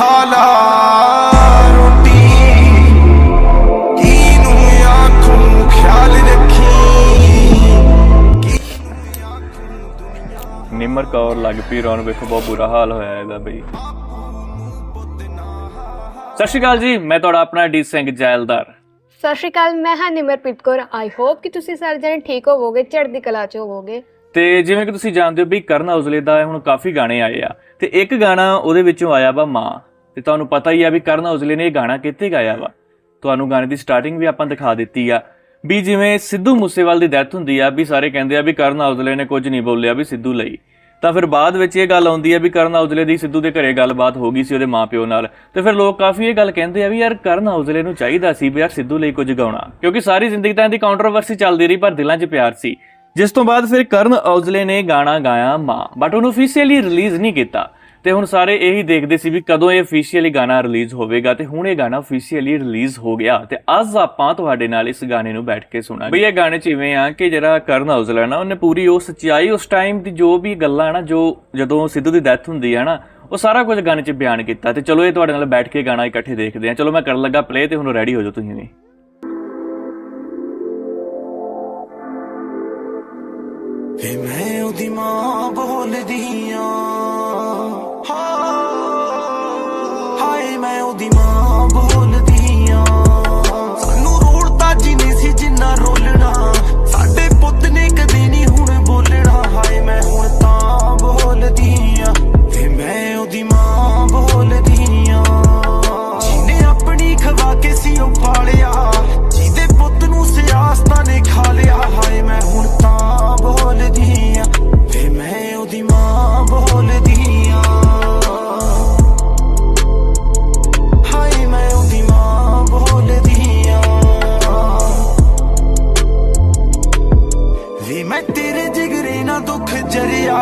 ਖਾ ਲਾ ਰੋਟੀ ਕਿਨੂੰ ਆਖੂੰ ਖਿਆਲ ਰੱਖੀ? ਨਿਮਰ ਕੌਰ ਲੱਗ ਪਈ ਰੌਣ ਵੇਖੋ ਬਹੁਤ ਬੁਰਾ ਹਾਲ ਹੋਇਆ ਇਹਦਾ ਬਈ। ਸਤਿ ਸ਼੍ਰੀ ਅਕਾਲ ਜੀ ਮੈਂ ਤੁਹਾਡਾ ਆਪਣਾ ਡੀ ਸਿੰਘ ਜੈਲਦਾਰ। ਸਤਿ ਸ਼੍ਰੀ ਅਕਾਲ ਮੈਂ ਹਾਂ ਨਿਮਰਪ੍ਰੀਤ ਕੌਰ। ਆਈ ਹੋਪ ਕਿ ਤੁਸੀਂ ਸਾਰੇ ਜਣੇ ਠੀਕ ਹੋਵੋਗੇ ਚੜ੍ਹਦੀ ਕਲਾ 'ਚ ਹੋਵੋਗੇ। ਤੇ ਜਿਵੇਂ ਕਿ ਤੁਸੀਂ ਜਾਣਦੇ ਹੋ ਵੀ ਕਰਨ ਔਜਲੇ ਦਾ ਹੁਣ ਕਾਫੀ ਗਾਣੇ ਆਏ ਆ। ਤੇ ਇੱਕ ਗਾਣਾ ਉਹਦੇ ਵਿੱਚੋਂ ਆਇਆ ਵਾ ਮਾਂ। ਤੇ ਤੁਹਾਨੂੰ ਪਤਾ ਹੀ ਆ ਵੀ ਕਰਨ ਔਜਲੇ ਨੇ ਇਹ ਗਾਣਾ ਕਿੱਥੇ ਗਾਇਆ ਵਾ। ਤੁਹਾਨੂੰ ਗਾਣੇ ਦੀ ਸਟਾਰਟਿੰਗ ਵੀ ਆਪਾਂ ਦਿਖਾ ਦਿੱਤੀ ਆ। ਵੀ ਜਿਵੇਂ ਸਿੱਧੂ ਮੂਸੇਵਾਲ ਦੀ ਡੈਥ ਹੁੰਦੀ ਆ, ਵੀ ਸਾਰੇ ਕਹਿੰਦੇ ਆ ਵੀ ਕਰਨ ਔਜਲੇ ਨੇ ਕੁਝ ਨਹੀਂ ਬੋਲਿਆ ਵੀ ਸਿੱਧੂ ਲਈ। ਤਾਂ ਫਿਰ ਬਾਅਦ ਵਿੱਚ ਇਹ ਗੱਲ ਆਉਂਦੀ ਆ ਵੀ ਕਰਨ ਔਜਲੇ ਦੀ ਸਿੱਧੂ ਦੇ ਘਰੇ ਗੱਲਬਾਤ ਹੋ ਗਈ ਸੀ ਉਹਦੇ ਮਾਪਿਓ ਨਾਲ। ਤੇ ਫਿਰ ਲੋਕ ਕਾਫੀ ਇਹ ਗੱਲ ਕਹਿੰਦੇ ਆ ਵੀ ਯਾਰ ਕਰਨ ਔਜਲੇ ਨੂੰ ਚਾਹੀਦਾ ਸੀ ਵੀ ਯਾਰ ਸਿੱਧੂ ਲਈ ਕੁਝ ਗਾਉਣਾ। ਕਿਉਂਕਿ ਸਾਰੀ ਜ਼ਿੰਦਗੀ ਤਾਂ ਇਹਦੀ ਕੰਟਰੋਵਰਸੀ ਚੱਲਦੀ ਰਹੀ, ਪਰ ਦਿਲਾਂ 'ਚ ਪਿਆਰ ਸੀ। ਜਿਸ ਤੋਂ ਬਾਅਦ ਫਿਰ ਕਰਨ ਔਜਲੇ ਨੇ ਗਾਣਾ ਗਾਇਆ ਮਾਂ ਬਟ ਉਹਨੂੰ ਅਫੀਸ਼ੀਅਲੀ ਰਿਲੀਜ਼ ਨਹੀਂ ਕੀਤਾ। ਤੇ ਹੁਣ ਸਾਰੇ ਇਹੀ ਦੇਖਦੇ ਸੀ ਵੀ ਕਦੋਂ ਇਹ ਅਫੀਸ਼ੀਅਲੀ ਗਾਣਾ ਰਿਲੀਜ਼ ਹੋਵੇਗਾ ਤੇ ਹੁਣ ਇਹ ਗਾਣਾ ਅਫੀਸ਼ੀਅਲੀ ਰਿਲੀਜ਼ ਹੋ ਗਿਆ ਤੇ ਅੱਜ ਆਪਾਂ ਤੁਹਾਡੇ ਨਾਲ ਇਸ ਗਾਣੇ ਨੂੰ ਬੈਠ ਕੇ ਸੁਣਾਂਗੇ। ਬਈ ਇਹ ਗਾਣੇ ਚ ਇਵੇਂ ਆ ਕਿ ਜਿਹੜਾ ਕਰਨ ਔਜਲਾ ਨਾ, ਉਹਨੇ ਪੂਰੀ ਉਹ ਸੱਚਾਈ, ਉਸ ਟਾਈਮ ਦੀ ਜੋ ਵੀ ਗੱਲਾਂ ਨਾ, ਜੋ ਜਦੋਂ ਸਿੱਧੂ ਦੀ ਡੈਥ ਹੁੰਦੀ ਹੈ ਨਾ, ਉਹ ਸਾਰਾ ਕੁਝ ਗਾਣੇ 'ਚ ਬਿਆਨ ਕੀਤਾ ਤੇ ਚਲੋ ਇਹ ਤੁਹਾਡੇ ਨਾਲ ਬੈਠ ਕੇ ਗਾਣਾ ਇਕੱਠੇ ਦੇਖਦੇ ਹਾਂ ਚਲੋ ਮੈਂ ਕਰਨ ਲੱਗਾ ਪਲੇ ਤੇ ਹੁਣ ਰੈਡੀ ਹੋ ਜਾਓ ਤੁਸੀਂ ਵੀ। ਵੇ ਮੈਂ ਉਹਦੀ ਮਾਂ ਬੋਲਦੀ ਆਂ। ਹਾਏ ਵੇ ਮੈਂ ਤੇਰੇ ਜਿਗਰੇ ਨਾਲ ਦੁੱਖ ਜਰਿਆ।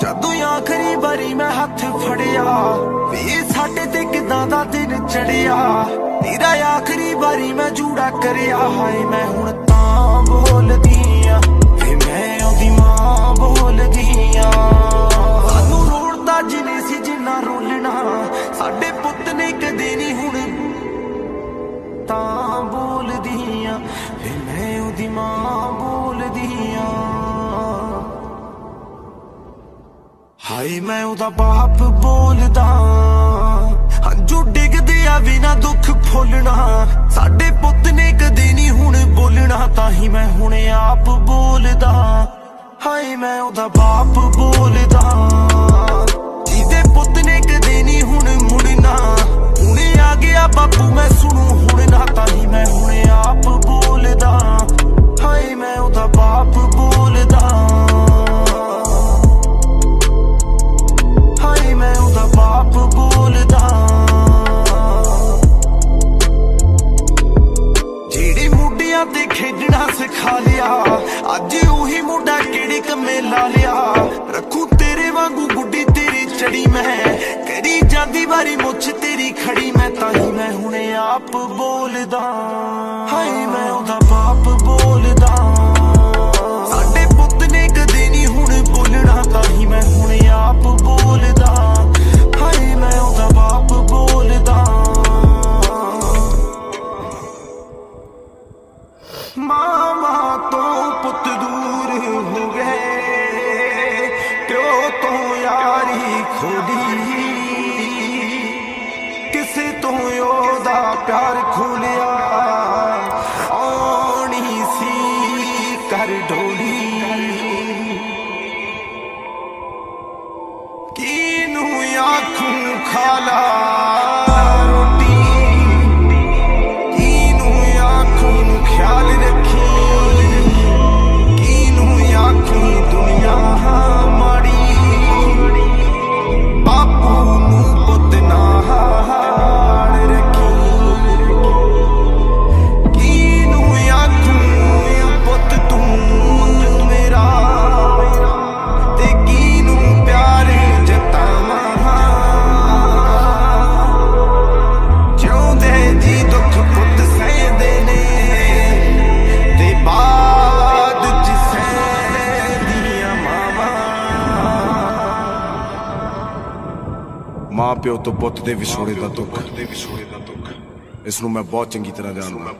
ਜਦੋਂ ਆਖਰੀ ਵਾਰੀ ਮੈਂ ਹੱਥ ਫੜਿਆ, ਵੇ ਸਾਡੇ ਤੇ ਕਿਦਾਂ ਦਾ ਦਿਨ ਚੜਿਆ। ਤੇਰਾ ਆਖਰੀ ਵਾਰੀ ਮੈਂ ਜੂੜਾ ਕਰਿਆ, ਹਾਏ ਮੈਂ ਹੁਣ ਤਾਂ ਬੋਲਦੀ ਆਂ, ਵੇ ਮੈਂ ਉਹਦੀ ਮਾਂ ਬੋਲਦੀ ਆਂ। ਸਾਨੂੰ ਰੋੜਦਾ ਜਿਨੇ ਸੀ ਜਿੰਨਾ ਰੋਲਣਾ, ਸਾਡੇ ਪੁੱਤ ਨੇ ਕਦੇ ਨਹੀਂ ਹੁਣ ਤਾਂ ਬੋਲਦੀ ਆਂ, ਵੇ ਮੈਂ ਉਹਦੀ ਮਾਂ ਹਾਏ ਮੈਂ ਉਹਦਾ ਬਾਪ ਬੋਲਦਾ। ਹੰਝੂ ਡਿੱਗਦੇ ਆ ਬਿਨਾ ਦੁੱਖ ਫੁੱਲਣਾ। ਸਾਡੇ ਪੁੱਤ ਨੇ ਕਦੇ ਨਹੀਂ ਹੁਣ ਬੋਲਣਾ, ਤਾਂ ਹੀ ਮੈਂ ਹੁਣ ਆਪ ਬੋਲਦਾ। ਹਾਏ, ਮੈਂ ਉਹਦਾ ਬਾਪ ਬੋਲਦਾ। ਜਿਹਦੇ ਪੁੱਤ ਨੇ ਕਦੇ ਨਹੀਂ ਹੁਣ ਮੁੜਨਾ। ਹੁਣੇ ਆ ਗਿਆ ਬਾਪੂ, ਮੈਂ ਸੁਣੂ ਹੁਣ ਨਾ, ਤਾਂ ਹੀ ਮੈਂ ਹੁਣ ਆਪ ਬੋਲਦਾ। ਖੇਡਣਾ ਸਿਖਾ ਲਿਆ। ਅੱਜ ਉਹੀ ਮੁੰਡਾ ਕਿਹੜੇ ਕੰਮੇ ਲਾ ਲਿਆ। ਰੱਖੂ ਤੇਰੇ ਵਾਂਗੂ ਗੁੱਡੀ ਤੇਰੀ ਚੜੀ ਮੈਂ। ਕਰੀ ਜਾਂਦੀ ਵਾਰੀ ਮੁੱਛ ਤੇਰੀ ਖੜੀ ਮੈਂ, ਤਾਂ ਹੀ ਮੈਂ ਹੁਣੇ ਆਪ ਬੋਲਦਾ। ਹਾਏ ਯਾਰੀ ਕਿਸੇ ਤੋਂ ਉਹਦਾ ਪਿਆਰ ਖੋਲਿਆ। ਆਉਣੀ ਸੀ ਕਰ ਢੋਲੀ ਮਾਂ ਪਿਓ ਤੋਂ ਪੁੱਤ ਦੇ ਵਿਛੋੜੇ ਦਾ ਦੁੱਖ। ਇਸ ਨੂੰ ਮੈਂ ਬਹੁਤ ਚੰਗੀ ਤਰ੍ਹਾਂ ਜਾਣਦਾ।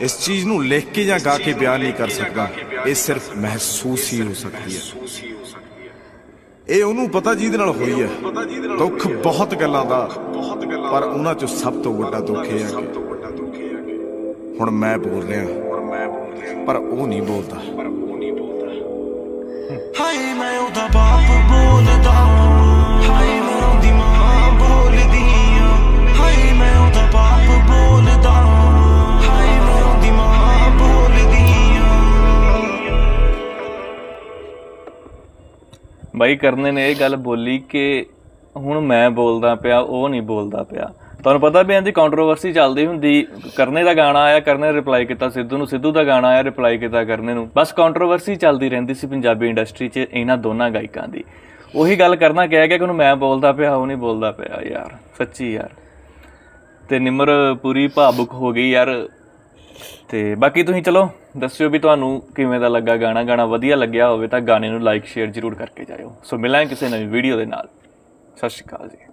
ਇਸ ਚੀਜ਼ ਨੂੰ ਲਿਖ ਕੇ ਜਾਂ ਗਾ ਕੇ ਬਿਆਨ ਨਹੀਂ ਕਰ ਸਕਦਾ। ਇਹ ਸਿਰਫ ਮਹਿਸੂਸ ਹੀ ਹੋ ਸਕਦੀ ਹੈ। ਇਹ ਉਹਨੂੰ ਪਤਾ ਜਿਹਦੇ ਨਾਲ ਹੋਈ ਹੈ। ਦੁੱਖ ਬਹੁਤ ਗੱਲਾਂ ਦਾ। ਪਰ ਉਹਨਾਂ ਚੋਂ ਸਭ ਤੋਂ ਵੱਡਾ ਦੁੱਖ ਇਹ ਹੈ ਕਿ ਹੁਣ ਮੈਂ ਬੋਲ ਰਿਹਾ। ਪਰ ਉਹ ਨਹੀਂ ਬੋਲਦਾ। ਹਾਏ ਮੈਂ ਉਹਦਾ ਬਾਪ ਬਾਈ ਕਰਨੇ ਨੇ ਇਹ ਗੱਲ ਬੋਲੀ ਕਿ ਹੁਣ ਮੈਂ ਬੋਲਦਾ ਪਿਆ, ਉਹ ਨਹੀਂ ਬੋਲਦਾ ਪਿਆ। ਤੁਹਾਨੂੰ ਪਤਾ ਵੀ ਇਹਦੀ ਕੰਟਰੋਵਰਸੀ ਚੱਲਦੀ ਹੁੰਦੀ, ਕਰਨੇ ਦਾ ਗਾਣਾ ਆਇਆ, ਕਰਨੇ ਰਿਪਲਾਈ ਕੀਤਾ, ਸਿੱਧੂ ਨੂੰ, ਸਿੱਧੂ ਦਾ ਗਾਣਾ ਆਇਆ ਰਿਪਲਾਈ ਕੀਤਾ ਕਰਨੇ ਨੂੰ। ਬਸ ਕੰਟਰੋਵਰਸੀ ਚੱਲਦੀ ਰਹਿੰਦੀ ਸੀ ਪੰਜਾਬੀ ਇੰਡਸਟਰੀ 'ਚ ਇਹਨਾਂ ਦੋਨਾਂ ਗਾਇਕਾਂ ਦੀ। ਉਹੀ ਗੱਲ ਕਰਨਾ ਕਹਿ ਗਿਆ ਕਿ ਉਹਨੂੰ ਮੈਂ ਬੋਲਦਾ ਪਿਆ, ਉਹ ਨਹੀਂ ਬੋਲਦਾ ਪਿਆ ਯਾਰ, ਸੱਚੀ ਯਾਰ। ਤੇ ਨਿਮਰ ਪੂਰੀ ਭਾਵੁਕ ਹੋ ਗਈ ਯਾਰ। ਤੇ ਬਾਕੀ ਤੁਸੀਂ ਚਲੋ। ਦੱਸਿਓ ਵੀ ਤੁਹਾਨੂੰ ਕਿਵੇਂ ਦਾ ਲੱਗਾ ਗਾਣਾ। ਗਾਣਾ ਵਧੀਆ ਲੱਗਿਆ ਹੋਵੇ ਤਾਂ ਗਾਣੇ ਨੂੰ ਲਾਈਕ ਸ਼ੇਅਰ ਜ਼ਰੂਰ ਕਰਕੇ ਜਾਇਓ। ਸੋ ਮਿਲਾਂਗੇ ਕਿਸੇ ਨਵੀਂ ਵੀਡੀਓ ਦੇ ਨਾਲ। ਸਤਿ ਸ਼੍ਰੀ ਅਕਾਲ ਜੀ।